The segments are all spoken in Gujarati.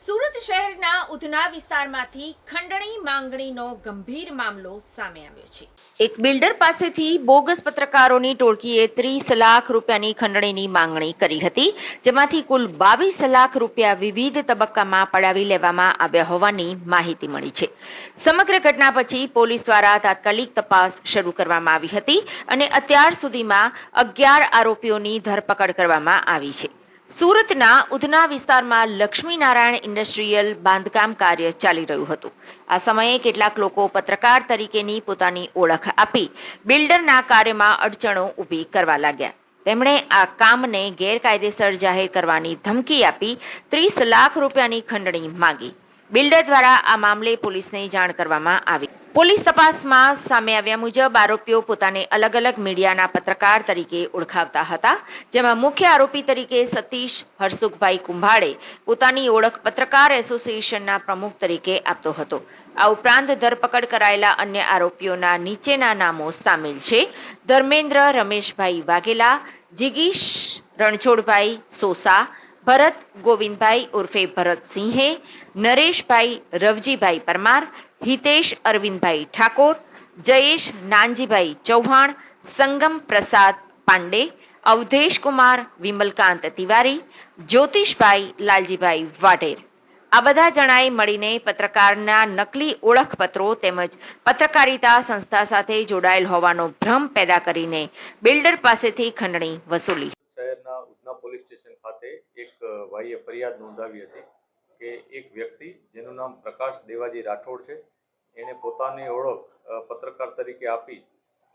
સુરત શહેરના ઉધના વિસ્તારમાંથી ખંડણી માંગણીનો ગંભીર મામલો સામે આવ્યો છે. એક બિલ્ડર પાસેથી બોગસ પત્રકારોની ટોળકીએ ત્રીસ લાખ રૂપિયાની ખંડણીની માંગણી કરી હતી, જેમાંથી કુલ બાવીસ લાખ રૂપિયા વિવિધ તબક્કામાં પડાવી લેવામાં આવ્યા હોવાની માહિતી મળી છે. સમગ્ર ઘટના પછી પોલીસ દ્વારા તાત્કાલિક તપાસ શરૂ કરવામાં આવી હતી અને અત્યાર સુધીમાં અગિયાર આરોપીઓની ધરપકડ કરવામાં આવી છે. સુરતના ઉધના વિસ્તારમાં લક્ષ્મીનારાયણ ઇન્ડસ્ટ્રીયલ બાંધકામ કાર્ય ચાલી રહ્યું હતું. આ સમયે કેટલાક લોકો પત્રકાર તરીકેની પોતાની ઓળખ આપી બિલ્ડરના કાર્યમાં અડચણો ઊભી કરવા લાગ્યા. તેમણે આ કામને ગેરકાયદેસર જાહેર કરવાની ધમકી આપી ત્રીસ લાખ રૂપિયાની ખંડણી માંગી. બિલ્ડર દ્વારા આ મામલે પોલીસને જાણ કરવામાં આવી. પોલીસ તપાસમાં સામે આવ્યા મુજબ આરોપીઓ પોતાને અલગ અલગ મીડિયાના પત્રકાર તરીકે ઓળખાવતા હતા, જેમાં મુખ્ય આરોપી તરીકે સતીશ હરસુખભાઈ કુંભાડે પોતાની ઓળખ પત્રકાર એસોસિએશનના પ્રમુખ તરીકે આપતો હતો. આ ઉપરાંત ધરપકડ કરાયેલા અન્ય આરોપીઓના નીચેના નામો સામેલ છે. ધર્મેન્દ્ર રમેશભાઈ વાઘેલા, જિગીશ રણછોડભાઈ સોસા, ભરત ગોવિંદભાઈ ઉર્ફે ભરત સિંહે નરેશભાઈ રવજીભાઈ પરમાર હિતેશ અરવિંદભાઈ ઠાકોર, જયેશ નાનજીભાઈ ચૌહાણ, સંગમ પ્રસાદ પાંડે, અવધેશ કુમાર, વિમલકાંત તિવારી, જ્યોતિષભાઈ લાલજીભાઈ વાઢેર. આ બધા જણાએ મળીને પત્રકારના નકલી ઓળખપત્રો તેમજ પત્રકારિતા સંસ્થા સાથે જોડાયેલ હોવાનો ભ્રમ પેદા કરીને બિલ્ડર પાસેથી ખંડણી વસૂલી. શહેરના ઉધના પોલીસ સ્ટેશન ખાતે એક ભાઈએ ફરિયાદ નોંધાવી હતી. કે એક વ્યક્તિ જેનું નામ પ્રકાશ દેવાજી રાઠોડ છે એણે પોતાની ઓળખ પત્રકાર તરીકે આપી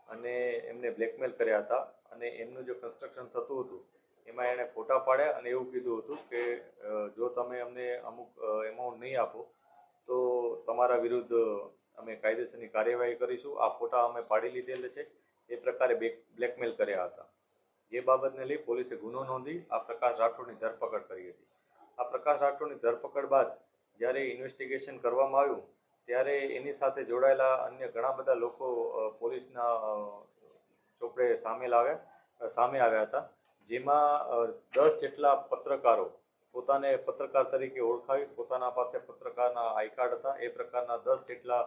અને એમને બ્લેકમેલ કર્યા હતા અને એમનું જે કન્સ્ટ્રક્શન થતું હતું, એમાં એણે ફોટા પાડ્યા અને એવું કીધું હતું કે જો તમે અમને અમુક એમાઉન્ટ નહીં આપો, તો તમારા વિરુદ્ધ અમે કાયદેસરની કાર્યવાહી કરીશું. આ ફોટા અમે પાડી લીધેલ છે. એ પ્રકારે બ્લેકમેલ કર્યા હતા. જે બાબતને લઈ પોલીસે ગુનો નોંધી આ પ્રકાશ રાઠોડની ધરપકડ કરી હતી. આ પ્રકાશ રાઠોડની ધરપકડ બાદ જ્યારે ઇન્વેસ્ટિગેશન કરવામાં આવ્યું, ત્યારે એની સાથે જોડાયેલા અન્ય ઘણા બધા લોકો પોલીસના ચોપડે સામેલ આવ્યા સામે આવ્યા હતા, જેમાં દસ જેટલા પત્રકારો પોતાને પત્રકાર તરીકે ઓળખાવી, પોતાના પાસે પત્રકારના આઈ કાર્ડ હતા, એ પ્રકારના દસ જેટલા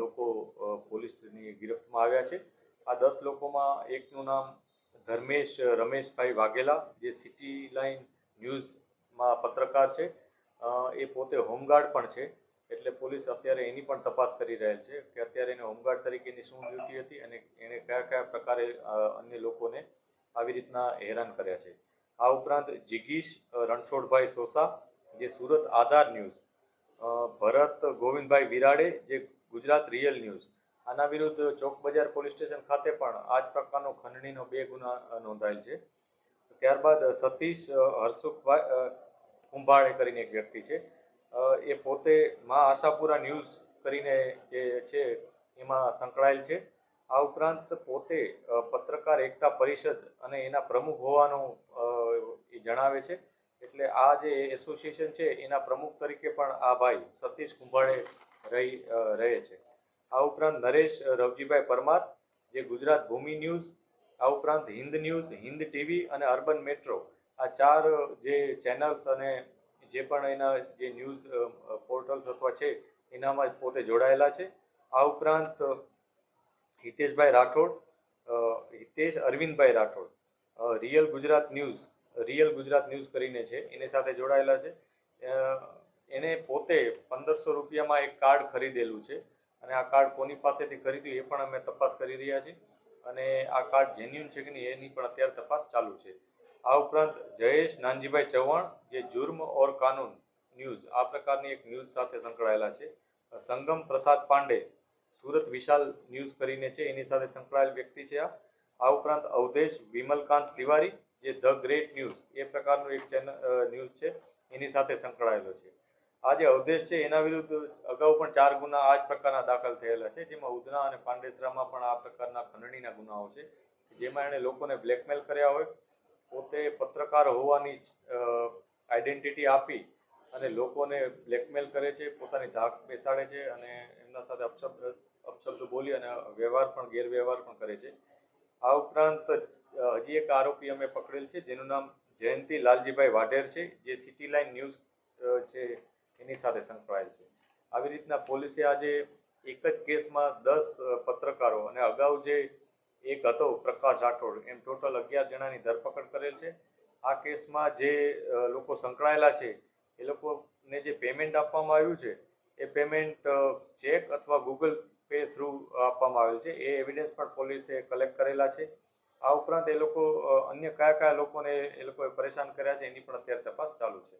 લોકો પોલીસની ગિરફ્તમાં આવ્યા છે. આ દસ લોકોમાં એકનું નામ ધર્મેશ, રમેશભાઈ વાઘેલા, જે સિટી લાઇન ન્યૂઝમાં પત્રકાર છે. એ પોતે હોમગાર્ડ પણ છે. એટલે પોલીસ અત્યારે એની પણ તપાસ કરી રહેલ છે કે અત્યારે એને હોમગાર્ડ તરીકેની શું ડ્યુટી હતી અને એણે કયા કયા પ્રકારે અન્ય લોકોને આવી રીતના હેરાન કર્યા છે. આ ઉપરાંત જિગીશ રણછોડભાઈ સોસા જે સુરત આધાર ન્યૂઝ ભરત ગોવિંદભાઈ વિરાડે જે ગુજરાત રિયલ ન્યૂઝ. આના વિરુદ્ધ ચોક બજાર પોલીસ સ્ટેશન ખાતે પણ આ જ પ્રકારનો ખંડણીનો બે ગુના નોંધાયેલ છે. ત્યારબાદ સતીશ અ, કુંભાળે કરીને એક વ્યક્તિ છે. એ પોતે મા આશાપુરા ન્યૂઝ કરીને જે છે, એમાં સંકળાયેલ છે. આ ઉપરાંત પોતે પત્રકાર એકતા પરિષદ અને એના પ્રમુખ હોવાનું એ જણાવે છે. એટલે આ જે એસોસિએશન છે, એના પ્રમુખ તરીકે પણ આ ભાઈ સતીશ કુંભાળે રહી રહે છે. આ ઉપરાંત નરેશ રવજીભાઈ પરમાર, જે ગુજરાત ભૂમિ ન્યૂઝ, આ ઉપરાંત હિન્દ ન્યૂઝ, હિન્દ ટીવી અને અર્બન મેટ્રો આ ચાર, જે ચેનલ્સ અને જે પણ એના જે ન્યૂઝ પોર્ટલ્સ અથવા છે, એનામાં પોતે જોડાયેલા છે. આ ઉપરાંત Hiteshbhai Rathod Hitesh Arvindbhai Rathod real Gujarat news real Gujarat news કરીને છે, એની સાથે જોડાયેલા છે. એણે પોતે પંદરસો રૂપિયામાં એક કાર્ડ ખરીદેલું છે. અને આ કાર્ડ કોની પાસેથી ખરીદ્યું એ પણ અમે તપાસ કરી રહ્યા છીએ. અને આ કાર્ડ જેન્યુન છે કે નહીં, એની પણ અત્યારે તપાસ ચાલુ છે. આ ઉપરાંત જયેશ નાનજીભાઈ ચૌહાણ, જે જુર્મ ઓર કાનૂન ન્યૂઝ, આ પ્રકારની એક ન્યૂઝ સાથે સંકળાયેલા છે. સંગમ પ્રસાદ પાંડે, સુરત વિશાલ ન્યૂઝ કરીને છે, એની સાથે સંકળાયેલ વ્યક્તિ છે આ. આ ઉપરાંત અવધેશ વિમલકાંત તિવારી, જે ધ ગ્રેટ ન્યૂઝ, એ પ્રકારનું એક ચેનલ ન્યૂઝ છે, એની સાથે સંકળાયેલો છે. આ જે અવધેશ છે, એના વિરુદ્ધ અગાઉ પણ ચાર ગુના આ જ પ્રકારના દાખલ થયેલા છે, જેમાં ઉધના અને પાંડેસરામાં પણ આ પ્રકારના ખંડણીના ગુનાઓ છે, જેમાં એણે લોકોને બ્લેકમેલ કર્યા હોય પોતે પત્રકાર હોવાની આઈડેન્ટિટી આપી અને લોકોને બ્લેકમેલ કરે છે, પોતાની ધાક બેસાડે છે અને એમના સાથે અપશબ્દ અપશબ્દ બોલી અને વ્યવહાર પણ, ગેરવ્યવહાર પણ કરે છે. આ ઉપરાંત હજી એક આરોપી અમે પકડેલ છે, જેનું નામ જયંતિ લાલજીભાઈ વાઢેર છે, જે સિટી લાઇન ન્યૂઝ છે, એની સાથે સંકળાયેલ છે. આવી રીતના પોલીસે આજે એક જ કેસમાં દસ પત્રકારો અને અગાઉ જે એક હતો પ્રકાશ રાઠોડ. એમ ટોટલ અગિયાર જણાની ધરપકડ કરેલ છે. આ કેસમાં જે લોકો સંકળાયેલા છે, એ લોકોને જે પેમેન્ટ આપવામાં આવ્યું છે, એ પેમેન્ટ ચેક અથવા ગૂગલ પે થ્રુ આપવામાં આવેલ છે. એ એવિડન્સ પણ પોલીસે કલેક્ટ કરેલા છે. આ ઉપરાંત એ લોકો અન્ય કયા કયા લોકોને એ લોકોએ પરેશાન કર્યા છે એની પણ અત્યારે તપાસ ચાલુ છે.